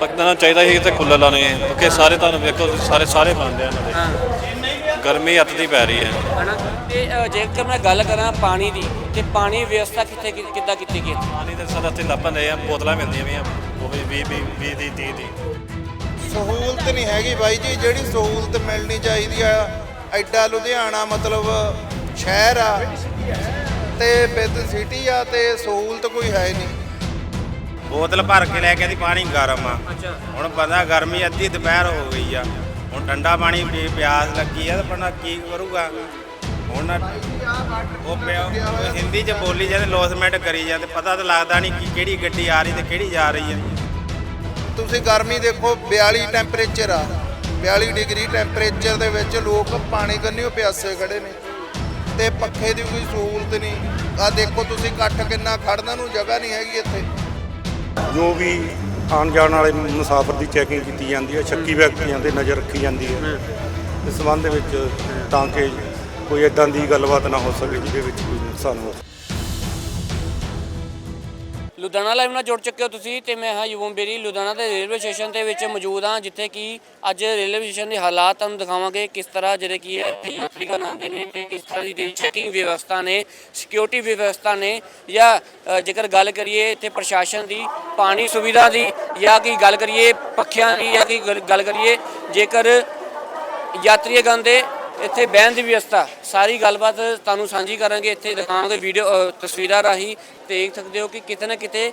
ਪੱਕਣਾ ਚਾਹੀਦਾ ਸੀ ਤੇ ਕੂਲਰ ਲਾਣੇ ਕਿਉਂਕਿ ਸਾਰੇ ਤੁਹਾਨੂੰ ਵੇਖੋ ਸਾਰੇ ਸਾਰੇ ਬੰਦ ਆ ਇਹਨਾਂ ਹਾਂ। ਦੇ ਗਰਮੀ ਅੱਤ ਦੀ ਪੈ ਰਹੀ ਹੈ। ਹਨਾ? ਤੇ ਅ, ਜੇਕਰ ਮੈਂ ਗੱਲ ਕਰਾਂ ਪਾਣੀ ਦੀ ਤੇ ਪਾਣੀ ਵਿਵਸਥਾ ਕਿੱਥੇ ਕਿ- ਕਿੱਦਾਂ ਕੀਤੀ ਗਈ? ਪਾਣੀ ਦੇ ਸਾਡਾ ਇੱਥੇ ਲੱਭਣ ਰਹੇ ਆ ਬੋਤਲਾਂ ਮਿਲਦੀਆਂ ਵੀ ਆ ਉਹ ਵੀ 20 20 20 ਦੀ 30 ਦੀ। ਸਹੂਲਤ ਨਹੀਂ ਹੈਗੀ ਬਾਈ ਜੀ ਜਿਹੜੀ ਸਹੂਲਤ ਮਿਲਣੀ ਚਾਹੀਦੀ ਆ ਐਡਾ ਲੁਧਿਆਣਾ ਮਤਲਬ ਸ਼ਹਿਰ ਆ ਤੇ ਵਿਦ ਸਿਟੀ ਆ ਤੇ ਸਹੂਲਤ ਕੋਈ ਹੈ ਨਹੀਂ। ਬੋਤਲ ਭਰ ਕੇ ਲੈ ਕੇ ਆਦੀ ਪਾਣੀ ਗਰਮ ਆ। ਅੱਛਾ। ਹੁਣ ਬੰਦਾ ਗਰਮੀ ਅੱਧੀ ਦੁਪਹਿਰ ਹੋ ਗਈ ਆ। ਹੁਣ ਠੰਡਾ ਪਾਣੀ ਪੀ ਪਿਆਸ ਲੱਗੀ ਆ ਤਾਂ ਬੰਦਾ ਕੀ ਕਰੂਗਾ? ਹੁਣ ਉਹ ਪਿਆ ਉਹ ਹਿੰਦੀ ਚ ਬੋਲੀ ਜਾਂਦੇ ਲੋਸਮੈਂਟ ਕਰੀ ਜਾਂਦੇ ਪਤਾ ਤਾਂ ਲੱਗਦਾ ਨਹੀਂ ਕਿ ਕਿਹੜੀ ਗੱਡੀ ਆ ਰਹੀ ਤੇ ਕਿਹੜੀ ਜਾ ਰਹੀ ਹੈ ਤੁਸੀਂ ਗਰਮੀ ਦੇਖੋ 42 ਟੈਂਪਰੇਚਰ ਆ। 42 ਡਿਗਰੀ ਟੈਂਪਰੇਚਰ ਦੇ ਵਿੱਚ ਲੋਕ ਪਾਣੀ ਕੰਨਿਓ ਪਿਆਸੇ ਖੜੇ ਨੇ। ਤੇ ਪੱਖੇ ਦੀ ਕੋਈ ਸਹੂਲਤ ਨਹੀਂ ਆ ਦੇਖੋ ਤੁਸੀਂ ਇਕੱਠ ਕਿੰਨਾ ਖੜਨ ਨੂੰ ਜਗ੍ਹਾ ਨਹੀਂ ਹੈਗੀ ਇੱਥੇ। ਜੋ ਵੀ ਆਉਣ ਜਾਣ ਵਾਲੇ ਮੁਸਾਫਰ ਦੀ ਚੈਕਿੰਗ ਕੀਤੀ ਜਾਂਦੀ ਹੈ ਸ਼ੱਕੀ ਵਿਅਕਤੀਆਂ ਤੇ ਨਜ਼ਰ ਰੱਖੀ ਜਾਂਦੀ ਹੈ। ਇਸ ਸੰਬੰਧ ਦੇ ਵਿੱਚ ਤਾਂ ਕਿ ਕੋਈ ਇਦਾਂ ਦੀ ਗੱਲਬਾਤ ਨਾ ਹੋ ਸਕੇ ਜਿਹਦੇ ਵਿੱਚ ਕੋਈ ਨੁਕਸਾਨ ਹੋ ਲੁਧਿਆਣਾ ਲਾਈਵ ਨਾਲ ਜੁੜ ਚੁੱਕੇ ਹੋ ਤੁਸੀਂ ਤੇ ਮੈਂ ਹਾਂ ਯੂਵਮ ਬੇਰੀ, ਲੁਧਿਆਣਾ ਦੇ ਰੇਲਵੇ ਸਟੇਸ਼ਨ ਦੇ ਵਿੱਚ ਮੌਜੂਦ ਹਾਂ, ਜਿੱਥੇ ਕਿ ਅੱਜ ਰੇਲਵੇ ਸਟੇਸ਼ਨ ਦੇ ਹਾਲਾਤ ਤੁਹਾਨੂੰ ਦਿਖਾਵਾਂਗੇ ਕਿਸ ਤਰ੍ਹਾਂ ਜਿਹੜੇ ਕੀ ਹੈ ਯਾਤਰੀ ਘਰ ਆਉਂਦੇ ਨੇ ਤੇ ਕਿਸ ਤਰ੍ਹਾਂ ਦੀ ਚੈਕਿੰਗ ਵਿਵਸਥਾ ਨੇ ਸਿਕਿਉਰਿਟੀ ਵਿਵਸਥਾ ਨੇ, ਜਾਂ ਜੇਕਰ ਗੱਲ ਕਰੀਏ ਇੱਥੇ ਪ੍ਰਸ਼ਾਸਨ ਦੀ, ਪਾਣੀ ਸੁਵਿਧਾ ਦੀ, ਜਾਂ ਕੀ ਗੱਲ ਕਰੀਏ ਪੱਖਿਆਂ ਦੀ, ਜਾਂ ਕੀ ਗੱਲ ਕਰੀਏ ਜੇਕਰ ਯਾਤਰੀਗਣ ਦੇ ਇੱਥੇ ਬਹਿਣ ਦੀ ਵਿਵਸਥਾ, ਸਾਰੀ ਗੱਲਬਾਤ ਤੁਹਾਨੂੰ ਸਾਂਝੀ ਕਰਾਂਗੇ ਇੱਥੇ ਦਿਖਾਵਾਂਗੇ ਵੀਡੀਓ ਤਸਵੀਰਾਂ ਰਾਹੀਂ। ਦੇਖ ਸਕਦੇ ਹੋ ਕਿ ਕਿਤੇ ਨਾ ਕਿਤੇ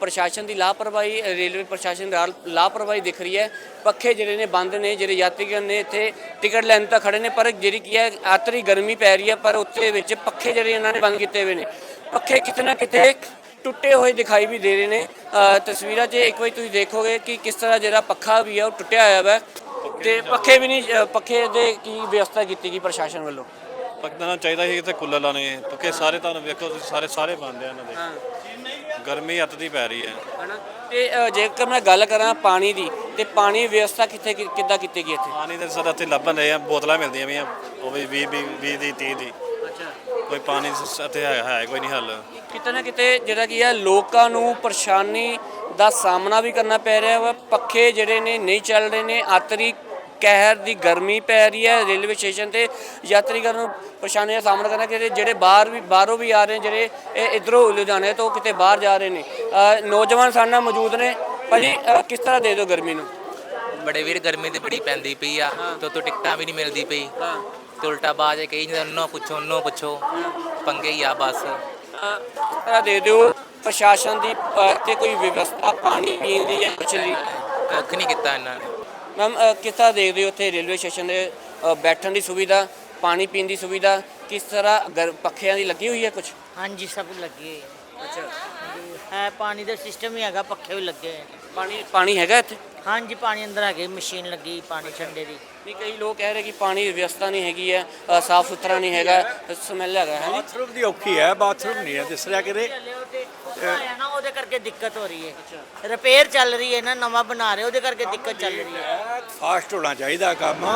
ਪ੍ਰਸ਼ਾਸਨ ਦੀ ਲਾਪਰਵਾਹੀ ਰੇਲਵੇ ਪ੍ਰਸ਼ਾਸਨ ਦੀ ਲਾਪਰਵਾਹੀ ਦਿਖ ਰਹੀ ਹੈ। ਪੱਖੇ ਜਿਹੜੇ ਨੇ ਬੰਦ ਨੇ, ਜਿਹੜੇ ਯਾਤਰੀਗਣ ਨੇ ਇੱਥੇ ਟਿਕਟ ਲੈਣ ਤਾਂ ਖੜੇ ਨੇ, ਪਰ ਜਿਹੜੀ ਕੀ ਹੈ, ਆਤਰੀ ਗਰਮੀ ਪੈ ਰਹੀ ਹੈ, ਪਰ ਉੱਥੇ ਵਿੱਚ ਪੱਖੇ ਜਿਹੜੇ ਇਹਨਾਂ ਨੇ ਬੰਦ ਕੀਤੇ ਹੋਏ ਨੇ। ਪੱਖੇ ਕਿਤੇ ਨਾ ਕਿਤੇ ਟੁੱਟੇ ਹੋਏ ਦਿਖਾਈ ਵੀ ਦੇ ਰਹੇ ਨੇ। ਤਸਵੀਰਾਂ 'ਚ ਇੱਕ ਵਾਰੀ ਤੁਸੀਂ ਦੇਖੋਗੇ ਕਿ ਕਿਸ ਤਰ੍ਹਾਂ ਜਿਹੜਾ ਪੱਖਾ ਵੀ ਹੈ, ਉਹ ਟੁੱਟਿਆ ਹੋਇਆ ਹੈ ਤੇ ਪੱਖੇ ਵੀ ਨਹੀਂ ਅ, ਪੱਖੇ ਦੇ ਕੀ ਵਿਵਸਥਾ ਕੀਤੀ ਗਈ ਪ੍ਰਸ਼ਾਸਨ ਵੱਲੋਂ? ਪੱਕਣਾ ਚਾਹੀਦਾ ਸੀ ਤੇ ਕੂਲਰ ਲਾਣੇ ਕਿਉਂਕਿ ਸਾਰੇ ਤੁਹਾਨੂੰ ਵੇਖੋ ਸਾਰੇ ਸਾਰੇ ਬੰਦ ਆ ਇਹਨਾਂ ਦੇ। ਗਰਮੀ ਅੱਤ ਦੀ ਪੈ ਰਹੀ ਹੈ। ਹਨਾ? ਤੇ ਅ, ਜੇਕਰ ਮੈਂ ਗੱਲ ਕਰਾਂ ਪਾਣੀ ਦੀ ਤੇ ਪਾਣੀ ਵਿਵਸਥਾ ਕਿੱਥੇ ਕਿ- ਕਿੱਦਾਂ ਕੀਤੀ ਗਈ ਇੱਥੇ? ਪਾਣੀ ਦੇ ਸਾਡਾ ਇੱਥੇ ਲੱਭਣ ਰਹੇ ਆ ਬੋਤਲਾਂ ਮਿਲਦੀਆਂ ਵੀ ਆ ਉਹ ਵੀ 20 20 20 ਦੀ 30 ਦੀ। ਅੱਛਾ। ਕੋਈ ਪਾਣੀ ਸ- ਇੱਥੇ ਹੈ ਹੈ ਕੋਈ ਨਹੀਂ ਹੱਲ। ਕਿਤੇ ਨਾ ਕਿਤੇ ਜਿਹੜਾ ਕੀ ਹੈ ਲੋਕਾਂ ਨੂੰ ਪਰੇਸ਼ਾਨੀ ਦਾ ਸਾਹਮਣਾ ਵੀ ਕਰਨਾ ਪੈ ਰਿਹਾ ਵਾ। ਪੱਖੇ ਜਿਹੜੇ ਨੇ ਨਹੀਂ ਚੱਲ ਰਹੇ ਨੇ ਆਤਰੀ ਕਹਿਰ ਦੀ ਗਰਮੀ ਪੈ ਰਹੀ ਹੈ ਰੇਲਵੇ ਸਟੇਸ਼ਨ ਤੇ। ਯਾਤਰੀਗਣ ਨੂੰ ਪਰੇਸ਼ਾਨੀ ਦਾ ਸਾਹਮਣਾ ਕਰਨਾ ਕਿ ਜਿਹੜੇ ਬਾਹਰ ਵੀ ਬਾਹਰੋਂ ਵੀ ਆ ਰਹੇ ਨੇ ਜਿਹੜੇ ਇਹ ਇਧਰੋਂ ਲੁਧਿਆਣੇ ਤੋਂ ਕਿਤੇ ਬਾਹਰ ਜਾ ਰਹੇ ਨੇ। ਨੌਜਵਾਨ ਸਾਡੇ ਨਾਲ ਮੌਜੂਦ ਨੇ। ਭਾਜੀ ਕਿਸ ਤਰ੍ਹਾਂ ਦੇ ਦਿਓ ਗਰਮੀ ਨੂੰ? ਬੜੇ ਵੀਰ ਗਰਮੀ ਤੇ ਬੜੀ ਪੈਂਦੀ ਪਈ ਆ। ਤੇ ਤੋਂ ਟਿਕਟਾਂ ਵੀ ਨਹੀਂ ਮਿਲਦੀ ਪਈ। ਹਾਂ। ਤੇ ਉਲਟਾ ਬਾਜ ਕਹੀ ਜਾਂਦਾ ਉਹਨੋਂ ਪੁੱਛੋ ਉਹਨੋਂ ਪੁੱਛੋ। ਪੰਗੇ ਹੀ ਆ ਬਸ। ਤਰ੍ਹਾਂ ਦੇ ਦਿਓ। ਪ੍ਰਸ਼ਾਸਨ ਦੀ ਤੇ ਕੋਈ ਵਿਵਸਥਾ ਪਾਣੀ ਪੀਣ ਦੀ ਜਾਂ ਕੁਛ ਲਈ ਕੱਖ ਨਹੀਂ ਕੀਤਾ ਇਹਨਾਂ ਨੇ। ਮੈਮ ਕਿਸ ਤਰ੍ਹਾਂ ਦੇਖਦੇ ਹੋ ਉੱਥੇ ਰੇਲਵੇ ਸਟੇਸ਼ਨ ਦੇ ਅ, ਬੈਠਣ ਦੀ ਸੁਵਿਧਾ ਪਾਣੀ ਪੀਣ ਦੀ ਸੁਵਿਧਾ? ਕਿਸ ਤਰ੍ਹਾਂ ਗਰ ਪੱਖਿਆਂ ਦੀ ਲੱਗੀ ਹੋਈ ਹੈ ਕੁਝ ਹਾਂਜੀ ਸਭ ਲੱਗੇ ਹੋਏ ਆ। ਅੱਛਾ। ਹੈ ਪਾਣੀ ਦਾ ਸਿਸਟਮ ਹੀ ਹੈਗਾ ਪੱਖੇ ਵੀ ਲੱਗੇ ਹੋਏ ਨੇ। ਪਾਣੀ ਪਾਣੀ ਹੈਗਾ ਇੱਥੇ? ਹਾਂਜੀ ਪਾਣੀ ਅੰਦਰ ਹੈਗੇ ਮਸ਼ੀਨ ਲੱਗੀ ਪਾਣੀ ਠੰਡੇ ਦੀ। ਨਹੀਂ ਕਈ ਲੋਕ ਕਹਿ ਰਹੇ ਕਿ ਪਾਣੀ ਦੀ ਵਿਵਸਥਾ ਨਹੀਂ ਹੈਗੀ ਹੈ ਸਾਫ਼ ਸੁਥਰਾ ਨਹੀਂ ਹੈਗਾ ਸਮੈਲ ਹੈਗਾ ਹੈ ਬਾਥਰੂਮ ਦੀ ਔਖੀ ਹੈ ਬਾਥਰੂਮ ਨਹੀਂ ਹੈ ਦਿਸ ਰਿਹਾ ਕਿਤੇ ਹੈ ਨਾ ਉਹਦੇ ਕਰਕੇ ਦਿੱਕਤ ਹੋ ਰਹੀ ਹੈ। ਰਿਪੇਅਰ ਚੱਲ ਰਹੀ ਹੈ ਨਾ ਨਵਾਂ ਬਣਾ ਰਹੇ ਉਹਦੇ ਕਰਕੇ ਦਿੱਕਤ ਚੱਲ ਰਹੀ ਹੈ। ਫਾਸਟ ਹੋਣਾ ਚਾਹੀਦਾ ਕੰਮ।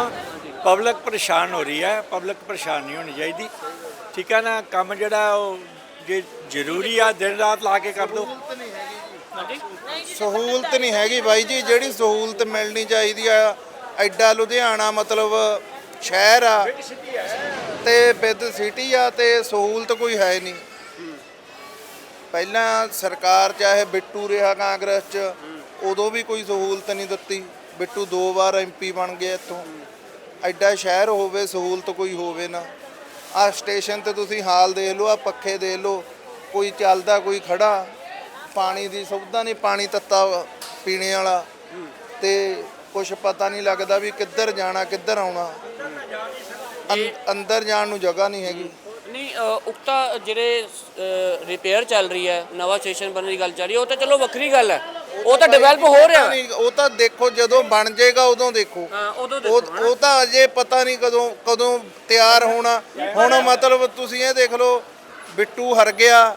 ਪਬਲਿਕ ਪਰੇਸ਼ਾਨ ਹੋ ਰਹੀ ਹੈ ਪਬਲਿਕ ਪਰੇਸ਼ਾਨ ਨਹੀਂ ਹੋਣੀ ਚਾਹੀਦੀ। ਠੀਕ ਹੈ ਨਾ ਕੰਮ ਜਿਹੜਾ ਉਹ ਜੇ ਜ਼ਰੂਰੀ ਆ ਦਿਨ ਰਾਤ ਲਾ ਕੇ ਕਰ ਦੋ। ਸਹੂਲਤ ਨਹੀਂ ਹੈਗੀ ਬਾਈ ਜੀ ਜਿਹੜੀ ਸਹੂਲਤ ਮਿਲਣੀ ਚਾਹੀਦੀ ਆ ਐਡਾ ਲੁਧਿਆਣਾ ਮਤਲਬ ਸ਼ਹਿਰ ਆ। ਤੇ ਵਿਦ ਸਿਟੀ ਆ ਤੇ ਸਹੂਲਤ ਕੋਈ ਹੈ ਨਹੀਂ। ਪਹਿਲਾਂ ਸਰਕਾਰ ਚਾਹੇ ਬਿੱਟੂ ਰਿਹਾ ਕਾਂਗਰਸ ਚ, ਉਦੋਂ ਵੀ ਕੋਈ ਸਹੂਲਤ ਨਹੀਂ ਦਿੱਤੀ। ਬਿੱਟੂ ਦੋ ਵਾਰ ਐਮਪੀ ਬਣ ਗਿਆ ਇੱਥੋਂ। ਐਡਾ ਸ਼ਹਿਰ ਹੋਵੇ, ਸਹੂਲਤ ਕੋਈ ਹੋਵੇ ਨਾ। ਆ ਸਟੇਸ਼ਨ ਤੇ ਤੁਸੀਂ ਹਾਲ ਦੇਖ ਲਓ ਆ ਪੱਖੇ ਦੇਖ ਲਓ, ਕੋਈ ਚੱਲਦਾ, ਕੋਈ ਖੜਾ, ਪਾਣੀ ਦੀ ਸੁਵਿਧਾ ਨਹੀਂ, ਪਾਣੀ ਤੱਤਾ ਪੀਣੇ ਵਾਲਾ। ਤੇ ਕੁਝ ਪਤਾ ਨਹੀਂ ਲੱਗਦਾ ਵੀ ਕਿੱਧਰ ਜਾਣਾ, ਕਿੱਧਰ ਆਉਣਾ। ਅੰ- ਅੰਦਰ ਜਾਣ ਨੂੰ ਜਗ੍ਹਾ ਨਹੀਂ ਹੈਗੀ। ਉਕਤਾ ਜਿਹੜੇ ਰਿਪੇਅਰ ਚੱਲ ਰਹੀ ਹੈ ਨਵਾਂ ਸਟੇਸ਼ਨ ਬਣਨ ਦੀ ਗੱਲ ਚੱਲ ਰਹੀ ਹੈ ਉਹ ਤਾਂ ਚਲੋ ਵੱਖਰੀ ਗੱਲ ਹੈ। ਉਹ ਤਾਂ ਡਿਵੈਲਪ ਹੋ ਰਿਹਾ। ਉਹ ਤਾਂ ਦੇਖੋ ਜਦੋਂ ਬਣ ਜਾਏਗਾ ਉਦੋਂ ਦੇਖੋ। ਉਹ ਤਾਂ ਅਜੇ ਪਤਾ ਨਹੀਂ ਕਦੋਂ ਕਦੋਂ ਤਿਆਰ ਹੋਣਾ। ਹੁਣ ਮਤਲਬ ਤੁਸੀਂ ਇਹ ਦੇਖ ਲਓ ਬਿੱਟੂ ਹਰ ਗਿਆ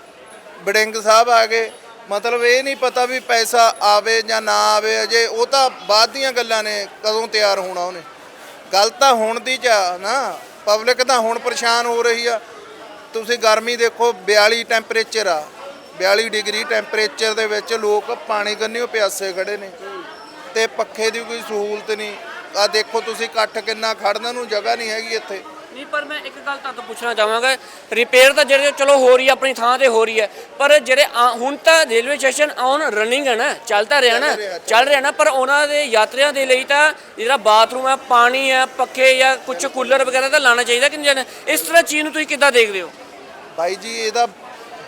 ਬੜਿੰਗ ਸਾਹਿਬ ਆ ਗਏ। ਮਤਲਬ ਇਹ ਨਹੀਂ ਪਤਾ ਵੀ ਪੈਸਾ ਆਵੇ ਜਾਂ ਨਾ ਆਵੇ ਅਜੇ। ਉਹ ਤਾਂ ਬਾਅਦ ਦੀਆਂ ਗੱਲਾਂ ਨੇ ਕਦੋਂ ਤਿਆਰ ਹੋਣਾ ਉਹਨੇ। ਗੱਲ ਤਾਂ ਹੁਣ ਦੀ ਚ ਨਾ। ਪਬਲਿਕ ਤਾਂ ਹੁਣ ਪਰੇਸ਼ਾਨ ਹੋ ਰਹੀ ਆ। ਤੁਸੀਂ ਗਰਮੀ ਦੇਖੋ 42 ਟੈਂਪਰੇਚਰ ਆ। 42 ਡਿਗਰੀ ਟੈਂਪਰੇਚਰ ਦੇ ਵਿੱਚ ਲੋਕ ਪਾਣੀ ਕੰਨਿਓ ਪਿਆਸੇ ਖੜੇ ਨੇ। ਤੇ ਪੱਖੇ ਦੀ ਕੋਈ ਸਹੂਲਤ ਨਹੀਂ। ਆ ਦੇਖੋ ਤੁਸੀਂ ਇਕੱਠ ਕਿੰਨਾ ਖੜਨ ਨੂੰ ਜਗ੍ਹਾ ਨਹੀਂ ਹੈਗੀ ਇੱਥੇ। ਨਹੀਂ ਪਰ ਮੈਂ ਇੱਕ ਗੱਲ ਤੁਹਾਨੂੰ ਪੁੱਛਣਾ ਚਾਹਾਂਗਾ ਰਿਪੇਅਰ ਤਾਂ ਜਿਹੜੇ ਚਲੋ ਹੋ ਰਹੀ ਹੈ ਆਪਣੀ ਥਾਂ ਤੇ ਹੋ ਰਹੀ ਹੈ ਪਰ ਜਿਹੜੇ ਹੁਣ ਤਾਂ ਰੇਲਵੇ ਸਟੇਸ਼ਨ ਔਨ ਰਨਿੰਗ ਹੈ ਨਾ ਚੱਲਦਾ ਰਿਹਾ ਨਾ ਚੱਲ ਰਿਹਾ ਨਾ ਪਰ ਉਹਨਾਂ ਦੇ ਯਾਤਰੀਆਂ ਦੇ ਲਈ ਤਾਂ ਜਿਹੜਾ ਬਾਥਰੂਮ ਹੈ ਪਾਣੀ ਹੈ ਪੱਖੇ ਜਾਂ ਕੁਝ ਕੂਲਰ ਵਗੈਰਾ ਤਾਂ ਲਾਣਾ ਚਾਹੀਦਾ ਕਿ ਨਹੀਂ ਇਸ ਤਰ੍ਹਾਂ ਚੀਜ਼ ਨੂੰ ਤੁਸੀਂ ਕਿੱਦਾਂ ਦੇਖਦੇ ਹੋ? ਬਾਈ ਜੀ, ਇਹਦਾ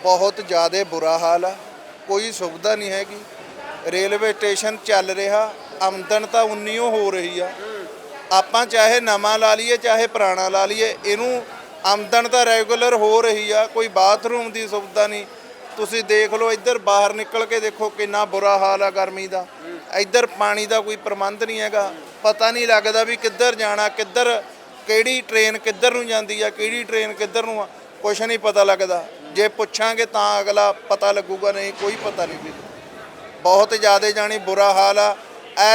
ਬਹੁਤ ਜ਼ਿਆਦਾ ਬੁਰਾ ਹਾਲ ਆ। ਕੋਈ ਸੁਵਿਧਾ ਨਹੀਂ ਹੈਗੀ। ਰੇਲਵੇ ਸਟੇਸ਼ਨ ਚੱਲ ਰਿਹਾ, ਆਮਦਨ ਤਾਂ ਉਨੀ ਉਨੀਓ ਹੋ ਰਹੀ ਆ। ਆਪਾਂ ਚਾਹੇ ਨਵਾਂ ਲਾ ਲਈਏ, ਚਾਹੇ ਪੁਰਾਣਾ ਲਾ ਲਈਏ, ਇਹਨੂੰ ਆਮਦਨ ਤਾਂ ਰੈਗੂਲਰ ਹੋ ਰਹੀ ਆ, ਕੋਈ ਬਾਥਰੂਮ ਦੀ ਸੁਵਿਧਾ ਨਹੀਂ। ਤੁਸੀਂ ਦੇਖ ਲਓ, ਇੱਧਰ ਬਾਹਰ ਨਿਕਲ ਕੇ ਦੇਖੋ, ਕਿੰਨਾ ਬੁਰਾ ਹਾਲ ਆ ਗਰਮੀ ਦਾ। ਇੱਧਰ ਪਾਣੀ ਦਾ ਕੋਈ ਪ੍ਰਬੰਧ ਨਹੀਂ ਹੈਗਾ। ਪਤਾ ਨਹੀਂ ਲੱਗਦਾ ਵੀ ਕਿੱਧਰ ਜਾਣਾ, ਕਿੱਧਰ, ਕਿਹੜੀ ਟ੍ਰੇਨ ਕਿੱਧਰ ਨੂੰ ਜਾਂਦੀ ਆ, ਕਿਹੜੀ ਟ੍ਰੇਨ ਕਿੱਧਰ ਨੂੰ ਆ। ਕੁਛ ਨਹੀਂ ਪਤਾ ਲੱਗਦਾ। ਜੇ ਪੁੱਛਾਂਗੇ ਤਾਂ ਅਗਲਾ ਪਤਾ ਲੱਗੂਗਾ, ਨਹੀਂ ਕੋਈ ਪਤਾ ਨਹੀਂ ਵੀ। ਬਹੁਤ ਜ਼ਿਆਦਾ ਜਾਣੀ ਬੁਰਾ ਹਾਲ ਆ।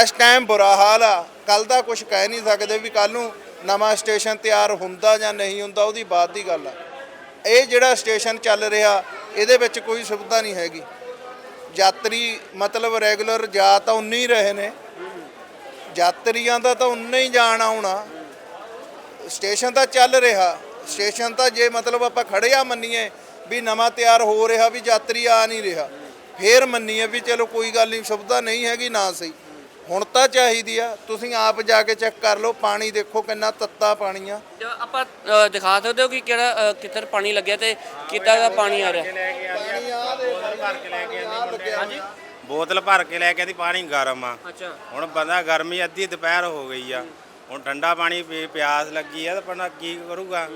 ਇਸ ਟਾਈਮ ਬੁਰਾ ਹਾਲ ਆ। ਕੱਲ ਦਾ ਕੁਝ ਕਹਿ ਨਹੀਂ ਸਕਦੇ ਵੀ ਕੱਲ ਨੂੰ ਨਵਾਂ ਸਟੇਸ਼ਨ ਤਿਆਰ ਹੁੰਦਾ ਜਾਂ ਨਹੀਂ ਹੁੰਦਾ, ਉਹਦੀ ਬਾਤ ਦੀ ਗੱਲ ਆ। ਇਹ ਜਿਹੜਾ ਸਟੇਸ਼ਨ ਚੱਲ ਰਿਹਾ, ਇਹਦੇ ਵਿੱਚ ਕੋਈ ਸੁਵਿਧਾ ਨਹੀਂ ਹੈਗੀ। ਯਾਤਰੀ ਮਤਲਬ ਰੈਗੂਲਰ ਜਾ ਤਾਂ ਉਨੇ ਹੀ ਰਹੇ ਨੇ। ਯਾਤਰੀਆਂ ਦਾ ਤਾਂ ਉਨੇ ਹੀ ਜਾਣ ਆਉਣਾ। ਸਟੇਸ਼ਨ ਤਾਂ ਚੱਲ ਰਿਹਾ। ਸਟੇਸ਼ਨ ਤਾਂ ਜੇ ਮਤਲਬ ਆਪਾਂ ਖੜਿਆ ਮੰਨੀਏ ਵੀ ਨਵਾਂ ਤਿਆਰ ਹੋ ਰਿਹਾ ਵੀ ਯਾਤਰੀ ਆ ਨਹੀਂ ਰਿਹਾ ਫੇਰ ਮੰਨੀਏ ਵੀ ਚਲੋ ਕੋਈ ਗੱਲ ਨਹੀਂ ਸੁਵਿਧਾ ਨਹੀਂ ਹੈਗੀ ਨਾ ਸਹੀ। ਹੁਣ ਤਾਂ ਚਾਹੀਦੀ ਆ ਤੁਸੀਂ ਆਪ ਜਾ ਕੇ ਚੈੱਕ ਕਰ ਲਓ ਪਾਣੀ ਦੇਖੋ ਕਿੰਨਾ ਤੱਤਾ ਪਾਣੀ ਆ ਆਪਾਂ ਅ, ਦਿਖਾ ਸਕਦੇ ਹੋ ਕਿ ਕਿਹੜਾ ਅ, ਕਿੱਧਰ ਪਾਣੀ ਲੱਗਿਆ ਤੇ ਕਿੱਦਾਂ ਦਾ ਪਾਣੀ ਆ ਰਿਹਾ? ਬੋਤਲ ਭਰ ਕੇ ਲੈ ਕੇ ਆਂਦੀ ਪਾਣੀ ਗਰਮ ਆ। ਅੱਛਾ। ਹੁਣ ਬੰਦਾ ਗਰਮੀ ਅੱਧੀ ਦੁਪਹਿਰ ਹੋ ਗਈ ਆ। ਹੁਣ ਠੰਡਾ ਪਾਣੀ ਪੀ ਪਿਆਸ ਲੱਗੀ ਆ ਤਾਂ ਬੰਦਾ ਕੀ ਕਰੂਗਾ?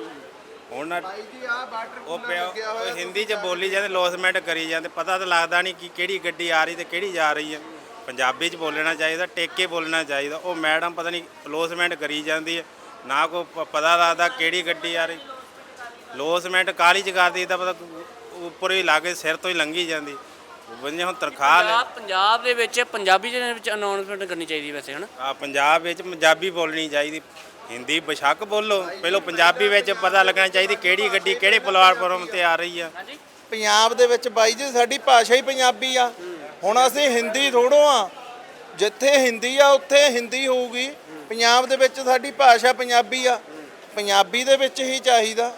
ਹੁਣ ਉਹ ਪਿਆ ਉਹ ਹਿੰਦੀ ਚ ਬੋਲੀ ਜਾਂਦੇ ਲੋਸਮੈਂਟ ਕਰੀ ਜਾਂਦੇ। ਪਤਾ ਤਾਂ ਲੱਗਦਾ ਨਹੀਂ ਕਿ ਕਿਹੜੀ ਗੱਡੀ ਆ ਰਹੀ ਤੇ ਕਿਹੜੀ ਜਾ ਰਹੀ ਹੈ ਪੰਜਾਬੀ ਚ ਬੋਲਣਾ ਚਾਹੀਦਾ ਟੇਕ ਕੇ ਬੋਲਣਾ ਚਾਹੀਦਾ। ਉਹ ਮੈਡਮ ਪਤਾ ਨਹੀਂ ਲੋਸਮੈਂਟ ਕਰੀ ਜਾਂਦੀ ਹੈ ਨਾ ਕੋ ਪਤਾ ਲੱਗਦਾ ਕਿਹੜੀ ਗੱਡੀ ਆ ਰਹੀ। ਲੋਸਮੈਂਟ ਕਾਲੀ ਚ ਕਰਦੀ ਤਾਂ ਪਤਾ ਉੱਪਰ ਹੀ ਲਾਗੇ ਸਿਰ ਤੋਂ ਹੀ ਲੰਘੀ ਜਾਂਦੀ। ਬੰਦੇ ਹੁਣ ਤਨਖਾਹ ਲੈ। ਪੰਜਾਬ ਪੰਜਾਬ ਦੇ ਵਿੱਚ ਪੰਜਾਬੀ ਦੇ ਵਿੱਚ ਅਨਾਉਂਸਮੈਂਟ ਕਰਨੀ ਚਾਹੀਦੀ ਵੈਸੇ ਹਨਾ? ਆ ਪੰਜਾਬ ਵਿੱਚ ਪੰਜਾਬੀ ਬੋਲਣੀ ਚਾਹੀਦੀ। ਹਿੰਦੀ ਬਸ਼ੱਕ ਬੋਲੋ। ਪਹਿਲਾਂ ਪੰਜਾਬੀ ਵਿੱਚ ਪਤਾ ਲੱਗਣਾ ਚਾਹੀਦੀ ਕਿਹੜੀ ਗੱਡੀ ਕਿਹੜੇ ਪਲੇਟਫਾਰਮ ਤੇ ਆ ਰਹੀ ਆ। ਪੰਜਾਬ ਦੇ ਵਿੱਚ ਬਾਈ ਜੀ ਸਾਡੀ ਭਾਸ਼ਾ ਹੀ ਪੰਜਾਬੀ ਆ। ਹੁਣ ਅਸੀਂ ਹਿੰਦੀ ਥੋੜੋ ਆ। ਜਿੱਥੇ ਹਿੰਦੀ ਆ ਉੱਥੇ ਹਿੰਦੀ ਹੋਊਗੀ। ਪੰਜਾਬ ਦੇ ਵਿੱਚ ਸਾਡੀ ਭਾਸ਼ਾ ਪੰਜਾਬੀ ਆ। ਪੰਜਾਬੀ ਦੇ ਵਿੱਚ ਹੀ ਚਾਹੀਦਾ।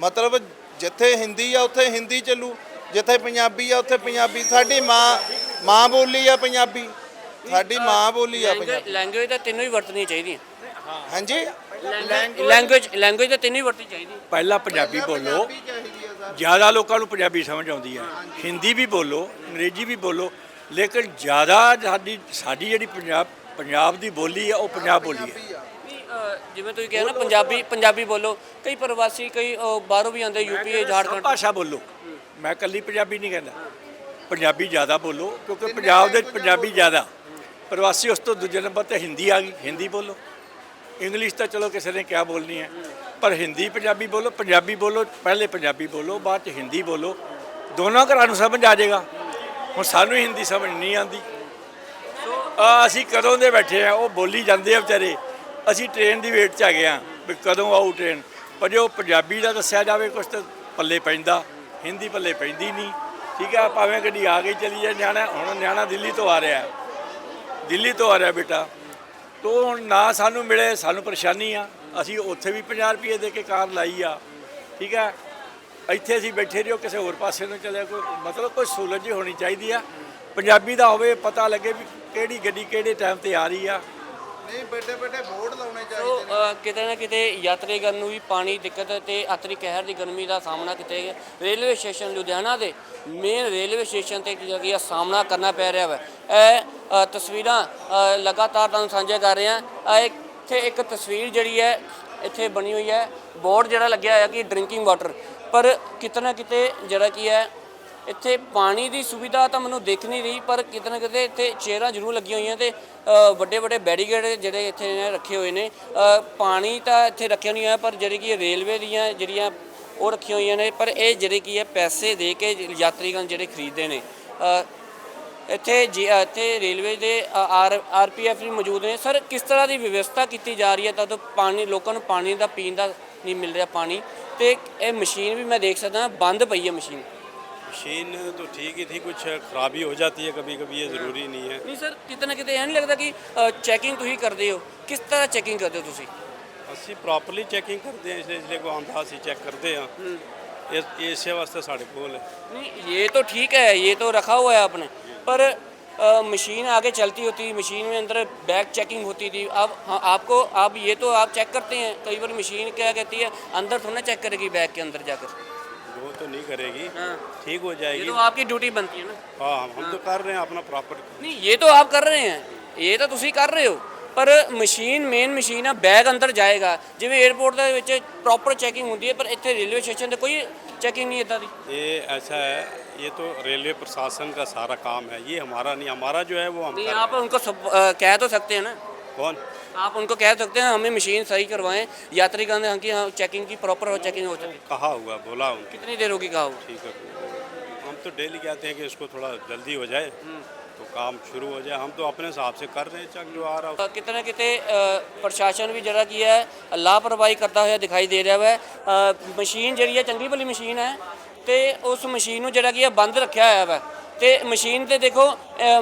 ਮਤਲਬ ਜਿੱਥੇ ਹਿੰਦੀ ਆ ਉੱਥੇ ਹਿੰਦੀ ਚੱਲੂ। ਜਿੱਥੇ ਪੰਜਾਬੀ ਆ ਉੱਥੇ ਪੰਜਾਬੀ। ਸਾਡੀ ਮਾਂ ਮਾਂ ਬੋਲੀ ਆ ਪੰਜਾਬੀ। ਸਾਡੀ ਮਾਂ ਬੋਲੀ ਆ ਪੰਜਾਬੀ। ਲੈਂਗੁਏਜ ਤਾਂ ਤੈਨੂੰ ਹੀ ਵਰਤਣੀ ਚਾਹੀਦੀ ਹਾਂਜੀ? ਲੈਂਗੁਏਜ ਲੈਂਗੁਏਜ ਤਾਂ ਤੈਨੂੰ ਹੀ ਵਰਤਣੀ ਚਾਹੀਦੀ ਹੈ। ਪਹਿਲਾਂ ਪੰਜਾਬੀ ਬੋਲੋ। ਜ਼ਿਆਦਾ ਲੋਕਾਂ ਨੂੰ ਪੰਜਾਬੀ ਸਮਝ ਆਉਂਦੀ ਹੈ ਹਿੰਦੀ ਵੀ ਬੋਲੋ ਅੰਗਰੇਜ਼ੀ ਵੀ ਬੋਲੋ। ਲੇਕਿਨ ਜ਼ਿਆਦਾ ਸਾਡੀ ਸਾਡੀ ਜਿਹੜੀ ਪੰਜਾਬ ਪੰਜਾਬ ਦੀ ਬੋਲੀ ਹੈ ਉਹ ਪੰਜਾਬ ਬੋਲੀ ਹੈ ਜਿਵੇਂ ਤੁਸੀਂ ਕਿਹਾ ਨਾ ਪੰਜਾਬੀ ਪੰਜਾਬੀ ਬੋਲੋ। ਕਈ ਪ੍ਰਵਾਸੀ ਕਈ ਬਾਹਰੋਂ ਵੀ ਆਉਂਦੇ ਯੂਪੀ ਸਭ ਝਾਰਖੰਡ ਭਾਸ਼ਾ ਬੋਲੋ। ਮੈਂ ਕੱਲੀ ਪੰਜਾਬੀ ਨਹੀਂ ਕਹਿੰਦਾ। ਪੰਜਾਬੀ ਜ਼ਿਆਦਾ ਬੋਲੋ ਕਿਉਂਕਿ ਪੰਜਾਬ ਦੇ ਪੰਜਾਬੀ ਜ਼ਿਆਦਾ। ਪ੍ਰਵਾਸੀ ਉਸ ਤੋਂ ਦੂਜੇ ਨੰਬਰ ਤੇ ਹਿੰਦੀ ਆ ਗਈ ਹਿੰਦੀ ਬੋਲੋ। ਇੰਗਲਿਸ਼ ਤਾਂ ਚਲੋ ਕਿਸੇ ਨੇ ਕਿਆ ਬੋਲਣੀ ਹੈ ਪਰ ਹਿੰਦੀ ਪੰਜਾਬੀ ਬੋਲੋ ਪੰਜਾਬੀ ਬੋਲੋ ਪਹਿਲੇ ਪੰਜਾਬੀ ਬੋਲੋ ਬਾਅਦ ਚ ਹਿੰਦੀ ਬੋਲੋ। ਦੋਨੋਂ ਘਰਾਂ ਨੂੰ ਸਮਝ ਆ ਜਾਏਗਾ। ਹੁਣ ਸਾਨੂੰ ਹਿੰਦੀ ਸਮਝ ਨਹੀਂ ਆਉਂਦੀ। ਆ ਅਸੀਂ ਕਦੋਂ ਦੇ ਬੈਠੇ ਆ ਉਹ ਬੋਲੀ ਜਾਂਦੇ ਆ ਵਿਚਾਰੇ। ਅਸੀਂ ਟ੍ਰੇਨ ਦੀ ਵੇਟ 'ਚ ਆ ਗਏ ਆ ਵੀ ਕਦੋਂ ਆਊ ਟ੍ਰੇਨ ਪਰ ਜੇ ਉਹ ਪੰਜਾਬੀ ਦਾ ਦੱਸਿਆ ਜਾਵੇ ਕੁਝ ਤਾਂ ਪੱਲੇ ਪੈਂਦਾ। ਹਿੰਦੀ ਪੱਲੇ ਪੈਂਦੀ ਨਹੀਂ। ਠੀਕ ਆ, ਭਾਵੇਂ ਗੱਡੀ ਆ ਗਈ ਚਲੀ ਜਾਏ, ਨਿਆਣਾ, ਹੁਣ ਨਿਆਣਾ ਦਿੱਲੀ ਤੋਂ ਆ ਰਿਹਾ। ਦਿੱਲੀ ਤੋਂ ਆ ਰਿਹਾ ਬੇਟਾ। ਤੋ ਹੁਣ ਨਾ ਸਾਨੂੰ ਮਿਲੇ, ਸਾਨੂੰ ਪਰੇਸ਼ਾਨੀ ਆ। ਅਸੀਂ ਉੱਥੇ ਵੀ 50 ਰੁਪਏ ਦੇ ਕੇ ਕਾਰ ਲਾਈ ਆ। ਠੀਕ ਹੈ ਇੱਥੇ ਅਸੀਂ ਬੈਠੇ ਰਹੋ, ਕਿਸੇ ਹੋਰ ਪਾਸੇ ਨੂੰ ਚਲੇ ਕੋਈ ਮਤਲਬ ਕੋਈ ਸਹੂਲਤ ਜੀ ਹੋਣੀ ਚਾਹੀਦੀ ਆ। ਪੰਜਾਬੀ ਦਾ ਹੋਵੇ, ਪਤਾ ਲੱਗੇ ਵੀ ਕਿਹੜੀ ਗੱਡੀ ਕਿਹੜੇ ਟਾਈਮ ਤੇ ਆ ਰਹੀ ਆ। ਨਹੀਂ ਬੈਠੇ ਬੈਠੇ ਬੋਰਡ ਲਾਉਣੇ ਸੋ ਅ, ਕਿਤੇ ਨਾ ਕਿਤੇ ਯਾਤਰੀਗਣ ਨੂੰ ਵੀ ਪਾਣੀ ਦਿੱਕਤ ਤੇ ਅਤਰੀ ਕਹਿਰ ਦੀ ਗਰਮੀ ਦਾ ਸਾਹਮਣਾ ਕਿਤੇ ਰੇਲਵੇ ਸਟੇਸ਼ਨ ਲੁਧਿਆਣਾ ਦੇ ਮੇਨ ਰੇਲਵੇ ਸਟੇਸ਼ਨ ਤੇ ਜਿਹੜੀ ਆ ਸਾਹਮਣਾ ਕਰਨਾ ਪੈ ਰਿਹਾ ਵਾ। ਇਹ ਤਸਵੀਰਾਂ ਲਗਾਤਾਰ ਤੁਹਾਨੂੰ ਸਾਂਝਾ ਕਰ ਰਹੇ। ਹਾਂ ਇਹ ਇੱਥੇ ਇੱਕ ਤਸਵੀਰ ਜਿਹੜੀ ਹੈ ਇੱਥੇ ਬਣੀ ਹੋਈ ਹੈ। ਬੋਰਡ ਜਿਹੜਾ ਲੱਗਿਆ ਹੋਇਆ ਕਿ ਡਰਿੰਕਿੰਗ ਵਾਟਰ। ਪਰ ਕਿਤੇ ਨਾ ਕਿਤੇ ਜਿਹੜਾ ਕੀ ਹੈ ਇੱਥੇ ਪਾਣੀ ਦੀ ਸੁਵਿਧਾ ਤਾਂ ਮੈਨੂੰ ਦਿਖ ਨਹੀਂ ਰਹੀ, ਪਰ ਕਿਤੇ ਨਾ ਕਿਤੇ ਇੱਥੇ ਚੇਅਰਾਂ ਜ਼ਰੂਰ ਲੱਗੀਆਂ ਹੋਈਆਂ ਤੇ ਵੱਡੇ ਵੱਡੇ ਬੈਰੀਗੇਡ ਜਿਹੜੇ ਇੱਥੇ ਨੇ ਰੱਖੇ ਹੋਏ ਨੇ। ਪਾਣੀ ਤਾਂ ਇੱਥੇ ਰੱਖਿਆ ਨਹੀਂ ਹੋਇਆ, ਪਰ ਜਿਹੜੀ ਕਿ ਰੇਲਵੇ ਦੀਆਂ ਜਿਹੜੀਆਂ ਉਹ ਰੱਖੀਆਂ ਹੋਈਆਂ ਨੇ, ਪਰ ਇਹ ਜਿਹੜੇ ਕੀ ਹੈ, ਪੈਸੇ ਦੇ ਕੇ ਯਾਤਰੀਗਣ ਜਿਹੜੇ ਖਰੀਦਦੇ ਨੇ। ਇੱਥੇ ਜੀ ਇੱਥੇ ਰੇਲਵੇ ਦੇ ਆਰ ਆਰਪੀਐਫ ਵੀ ਮੌਜੂਦ ਨੇ। ਸਰ, ਕਿਸ ਤਰ੍ਹਾਂ ਦੀ ਵਿਵਸਥਾ ਕੀਤੀ ਜਾ ਰਹੀ ਹੈ? ਤਦ ਪਾਣੀ, ਲੋਕਾਂ ਨੂੰ ਪਾਣੀ ਦਾ, ਪੀਣ ਦਾ ਨਹੀਂ ਮਿਲ ਰਿਹਾ ਪਾਣੀ। ਤੇ ਇਹ ਮਸ਼ੀਨ ਵੀ ਮੈਂ ਦੇਖ ਸਕਦਾ, ਬੰਦ ਪਈ ਹੈ ਮਸ਼ੀਨ। मशीन तो ठीक ही थी कुछ खराबी हो जाती है कभी कभी ये ज़रूरी नहीं है ਨਹੀਂ ਸਰ ਕਿਤੇ ਨਾ ਕਿਤੇ ਇਹ ਨਹੀਂ ਲੱਗਦਾ ਕਿ ਚੈਕਿੰਗ ਤੁਸੀਂ ਕਰਦੇ ਹੋ ਕਿਸ ਤਰ੍ਹਾਂ ਚੈਕਿੰਗ ਕਰਦੇ ਹੋ ਤੁਸੀਂ ਅਸੀਂ ਪ੍ਰੋਪਰਲੀ ਚੈਕਿੰਗ ਕਰਦੇ ਹਾਂ इसलिए इसलिए को आंधा ਅਸੀਂ ਚੈੱਕ ਕਰਦੇ ਹਾਂ ਇਸ ਇਸੇ ਵਾਸਤੇ ਸਾਡੇ ਕੋਲ ਹੈ नहीं ये तो ठीक है ये तो रखा हुआ है आपने पर अ, मशीन आगे चलती होती मशीन में अंदर बैग चेकिंग होती थी अब हाँ, आपको आप ये तो आप चेक करते हैं कई बार मशीन क्या कहती है अंदर थोड़ा ना चेक करेगी बैग के अंदर जाकर वो तो नहीं करेगी हाँ। ठीक हो ये जाएगी तो आपकी ਡਿਊਟੀ ਬਣਦੀ ਹੈ ਨਾ हाँ हम तो कर रहे हैं अपना प्रॉपर ਨਹੀਂ ਇਹ ਤਾਂ ਆਪ ਕਰ ਰਹੇ ਹੈ ਇਹ ਤਾਂ ਤੁਸੀਂ ਕਰ ਰਹੇ ਹੋ ਪਰ ਮਸ਼ੀਨ ਮੇਨ ਮਸ਼ੀਨ ਆ ਬੈਗ ਅੰਦਰ ਜਾਏਗਾ ਜਿਵੇਂ 에어ਪੋਰਟ ਦੇ ਵਿੱਚ ਪ੍ਰੋਪਰ ਚੈਕਿੰਗ ਹੁੰਦੀ ਹੈ ਪਰ ਇੱਥੇ ਰੇਲਵੇ ਸਟੇਸ਼ਨ ਤੇ ਕੋਈ ਚੈਕਿੰਗ ਨਹੀਂ ਇਦਾਂ ਦੀ ये ऐसा है ये तो रेलवे प्रशासन का सारा काम है ये हमारा नहीं हमारा जो है वो हम नहीं कर रहे हैं। आप उनको सब अ, कह तो सकते हैं ना कौन आप उनको कह सकते हैं हमें मशीन सही करवाएं यात्री गण की हाँ, चेकिंग की प्रॉपर हो चेकिंग हो सके कहा हुआ बोला उनको कितनी देर होगी कहा वो ठीक है हम तो डेली कहते हैं कि इसको थोड़ा जल्दी हो जाए तो काम शुरू हो जाए हम तो अपने हिसाब से कर रहे हैं चक जो आ रहा ਅ, ਕਿਤੇ ਨਾ ਕਿਤੇ ਅ, ਪ੍ਰਸ਼ਾਸਨ ਵੀ ਜਿਹੜਾ ਕੀ ਹੈ ਲਾਪਰਵਾਹੀ ਕਰਦਾ ਹੋਇਆ ਦਿਖਾਈ ਦੇ ਰਿਹਾ ਹੈ ਅ, ਮਸ਼ੀਨ ਜਿਹੜੀ ਹੈ ਚੰਗੀ ਭਲੀ ਮਸ਼ੀਨ ਹੈ ਤੇ ਉਸ ਮਸ਼ੀਨ ਨੂੰ ਜਿਹੜਾ ਕੀ ਹੈ ਬੰਦ ਰੱਖਿਆ ਹੋਇਆ ਹੈ ਤੇ ਮਸ਼ੀਨ ਤੇ ਦੇਖੋ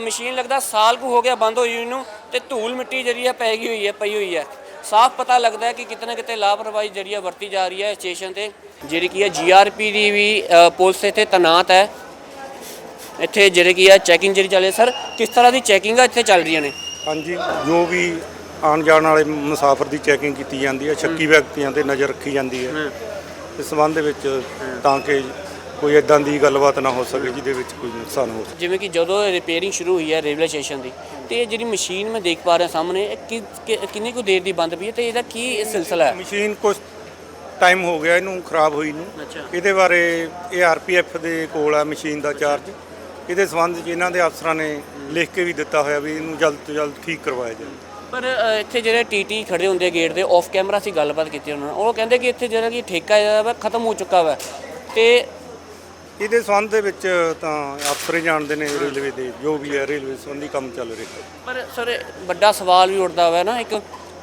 ਮਸ਼ੀਨ ਲੱਗਦਾ ਸਾਲ ਕੁ ਹੋ ਗਿਆ ਬੰਦ ਹੋਈ ਨੂੰ ਤੇ ਧੂਲ ਮਿੱਟੀ ਜਿਹੜੀ ਹੈ ਪੈ ਗਈ ਹੋਈ ਹੈ ਪਈ ਹੋਈ ਹੈ। ਸਾਫ਼ ਪਤਾ ਲੱਗਦਾ ਹੈ ਕਿ ਕਿਤੇ ਨਾ ਕਿਤੇ ਲਾਪਰਵਾਹੀ ਜਿਹੜੀ ਹੈ ਵਰਤੀ ਜਾ ਰਹੀ ਹੈ ਸਟੇਸ਼ਨ ਤੇ ਜਿਹੜੀ ਕੀ ਹੈ ਜੀਆਰਪੀ ਦੀ ਵੀ ਪੁਲਿਸ ਇੱਥੇ ਤੈਨਾਤ ਹੈ। ਇੱਥੇ ਜਿਹੜੇ ਕੀ ਹੈ ਚੈਕਿੰਗ ਜਿਹੜੀ ਚੱਲ ਸਰ ਕਿਸ ਤਰ੍ਹਾਂ ਦੀ ਚੈਕਿੰਗ ਆ ਇੱਥੇ ਚੱਲ ਰਹੀਆਂ ਨੇ? ਹਾਂਜੀ ਜੋ ਵੀ ਆਉਣ ਜਾਣ ਵਾਲੇ ਮੁਸਾਫਰ ਦੀ ਚੈਕਿੰਗ ਕੀਤੀ ਜਾਂਦੀ ਹੈ ਸ਼ੱਕੀ ਵਿਅਕਤੀਆਂ ਤੇ ਨਜ਼ਰ ਰੱਖੀ ਜਾਂਦੀ ਹੈ। ਇਸ ਸੰਬੰਧ ਦੇ ਵਿੱਚ ਤਾਂ ਕਿ ਕੋਈ ਇਦਾਂ ਦੀ ਗੱਲਬਾਤ ਨਾ ਹੋ ਸਕੇ ਜਿਹਦੇ ਵਿੱਚ ਕੋਈ ਨੁਕਸਾਨ ਹੋ ਸਕੇ। ਜਿਵੇਂ ਕਿ ਜਦੋਂ ਰਿਪੇਅਰਿੰਗ ਸ਼ੁਰੂ ਹੋਈ ਹੈ ਰੇਲਵੇ ਸਟੇਸ਼ਨ ਦੀ ਤੇ ਇਹ ਜਿਹੜੀ ਮਸ਼ੀਨ ਮੈਂ ਦੇਖ ਪਾ ਰਿਹਾ ਸਾਹਮਣੇ ਇਹ ਕਿ- ਕਿ- ਕਿੰਨੀ ਕੁ ਦੇਰ ਦੀ ਬੰਦ ਪਈ ਹੈ ਤੇ ਇਹਦਾ ਕੀ ਇਹ ਸਿਲਸਿਲਾ ਹੈ? ਮਸ਼ੀਨ ਕੁਝ ਟਾਈਮ ਹੋ ਗਿਆ ਇਹਨੂੰ ਖਰਾਬ ਹੋਈ ਨੂੰ। ਅੱਛਾ। ਇਹਦੇ ਬਾਰੇ ਇਹ ਆਰਪੀਐਫ ਦੇ ਕੋਲ ਹੈ ਮਸ਼ੀਨ ਦਾ ਚਾਰਜ ਇਹਦੇ ਸੰਬੰਧ ਵਿੱਚ ਇਹਨਾਂ ਦੇ ਅਫਸਰਾਂ ਨੇ ਲਿਖ ਕੇ ਵੀ ਦਿੱਤਾ ਹੋਇਆ ਵੀ ਇਹਨੂੰ ਜਲਦ ਤੋਂ ਜਲਦ ਠੀਕ ਕਰਵਾਇਆ ਜਾਵੇ। ਪਰ ਅ, ਇੱਥੇ ਜਿਹੜੇ ਟੀਟੀ ਖੜੇ ਹੁੰਦੇ ਗੇਟ ਦੇ ਆਫ ਕੈਮਰਾ ਸੀ ਗੱਲਬਾਤ ਕੀਤੀ ਉਹਨਾਂ ਨਾਲ। ਉਹ ਕਹਿੰਦੇ ਕਿ ਇੱਥੇ ਜਿਹੜਾ ਕਿ ਠੇਕਾ ਜਿਹੜਾ ਵਾ ਖਤਮ ਹੋ ਚੁੱਕਾ ਵਾ। ਤੇ ਇਹਦੇ ਸੰਬੰਧ ਦੇ ਵਿੱਚ ਤਾਂ ਅਫਸਰ ਹੀ ਜਾਣਦੇ ਨੇ ਰੇਲਵੇ ਦੇ ਜੋ ਵੀ ਹੈ ਰੇਲਵੇ ਸੰਬੰਧੀ ਕੰਮ ਚੱਲ ਰਿਹਾ। ਪਰ ਸਰ ਵੱਡਾ ਸਵਾਲ ਵੀ ਉੱਠਦਾ ਵਾ ਨਾ ਇੱਕ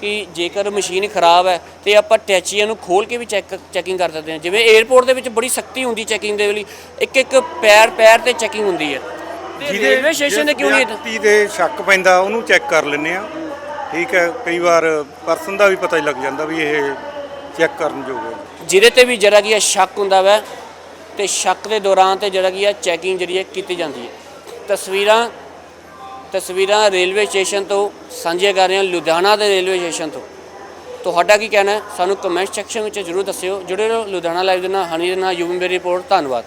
ਕਿ ਜੇਕਰ ਮਸ਼ੀਨ ਖਰਾਬ ਹੈ ਤੇ ਆਪਾਂ ਟੈਚੀਆਂ ਨੂੰ ਖੋਲ ਕੇ ਵੀ ਚੈੱਕ ਚੈਕਿੰਗ ਕਰ ਸਕਦੇ ਹਾਂ। ਜਿਵੇਂ 에어ਪੋਰਟ ਦੇ ਵਿੱਚ ਬੜੀ ਸਖਤੀ ਹੁੰਦੀ ਚੈਕਿੰਗ ਦੇ ਲਈ ਇੱਕ ਇੱਕ ਪੈਰ ਪੈਰ ਤੇ ਚੈਕਿੰਗ ਹੁੰਦੀ ਹੈ। ਤੇ ਰੇਲਵੇ ਸਟੇਸ਼ਨ ਤੇ ਕਿਉਂ ਨਹੀਂ? ਵਿਅਕਤੀ ਦੇ ਸ਼ੱਕ ਪੈਂਦਾ ਉਹਨੂੰ ਚੈੱਕ ਕਰ ਲੈਂਦੇ ਆ ਠੀਕ ਹੈ ਕਈ ਵਾਰ ਪਰਸਨ ਦਾ ਵੀ ਪਤਾ ਹੀ ਲੱਗ ਜਾਂਦਾ ਵੀ ਇਹ ਚੈੱਕ ਕਰਨ ਯੋਗ ਹੈ। ਜਿਹਦੇ ਤੇ ਵੀ ਜਿਹੜਾ ਕੀ ਸ਼ੱਕ ਹੁੰਦਾ ਵੈ ਤੇ ਸ਼ੱਕ ਦੇ ਦੌਰਾਨ ਤੇ ਜਿਹੜਾ ਕੀ ਹੈ ਚੈਕਿੰਗ ਜਿਹੜੀ ਹੈ ਕੀਤੀ ਜਾਂਦੀ ਹੈ ਤਸਵੀਰਾਂ ਤਸਵੀਰਾਂ ਰੇਲਵੇ ਸਟੇਸ਼ਨ ਤੋਂ ਸਾਂਝੀਆਂ ਕਰ ਰਹੇ ਹਾਂ, ਲੁਧਿਆਣਾ ਦੇ ਰੇਲਵੇ ਸਟੇਸ਼ਨ ਤੋਂ। ਤੁਹਾਡਾ ਕੀ ਕਹਿਣਾ ਹੈ? ਸਾਨੂੰ ਕਮੈਂਟ ਸੈਕਸ਼ਨ ਵਿੱਚ ਜਰੂਰ ਦੱਸਿਓ। ਜੁੜੇ ਰਹੋ, ਲੁਧਿਆਣਾ ਲਾਈਵ ਦੇ ਨਾਲ, ਹਨੀ ਦੇ ਨਾਲ ਯੂਵੀ ਮੇਰੀ ਰਿਪੋਰਟ ਧੰਨਵਾਦ।